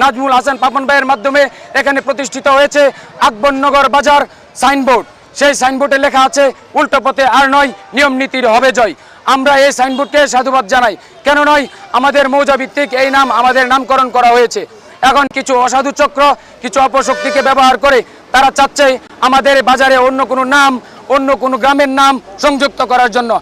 নাজমুল হাসান পাপন ভাইয়ের মাধ্যমে এখানে প্রতিষ্ঠিত হয়েছে আকবরনগর বাজার সাইনবোর্ড। সেই সাইনবোর্ডে লেখা আছে, উল্টো পথে আর নয়, নিয়ম নীতির হবে জয়। আমরা এই সাইনবোর্ডকে সাধুবাদ জানাই। কেন নয়, আমাদের মৌজা ভিত্তিক এই নাম, আমাদের নামকরণ করা হয়েছে। এখন কিছু অসাধু চক্র, কিছু অপশক্তিকে ব্যবহার করে তারা চাচ্ছে আমাদের বাজারে অন্য কোনো নাম, অন্য কোনো গ্রামের নাম সংযুক্ত করার জন্য।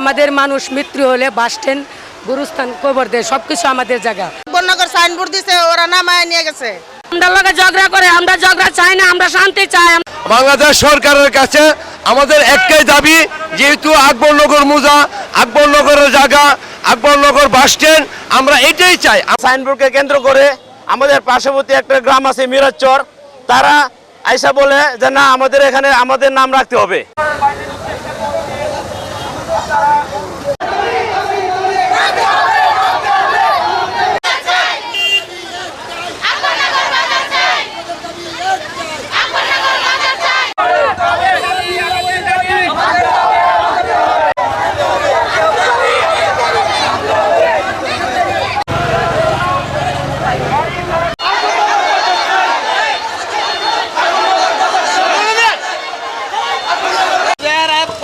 আমাদের মানুষ মৃত্যু হলে বাস স্ট্যান্ড গুরুস্থান কবর দেয় সবকিছু আমাদের জায়গা। বন্যগর সাইনবোর্ড দিছে ওরা নামায় নিয়ে গেছে। আমরা লোকে ঝগড়া করে আমরা ঝগড়া চাই না আমরা শান্তি চাই। বাংলাদেশ সরকারের কাছে আমাদের একটাই দাবি যেহেতু আকবরনগর মুজা আকবরনগরের জায়গা আকবরনগর বাস স্ট্যান্ড আমরা এটাই চাই। সাইনবোর্ডকে কেন্দ্র করে আমাদের পার্শ্ববর্তী একটা গ্রাম আছে মিরাজচর তারা আইসা বলে যে না আমাদের এখানে আমাদের নাম রাখতে হবে।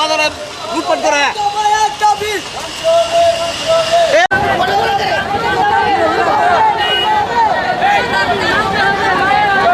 சுகாதாரம் உட்படுத்துகிற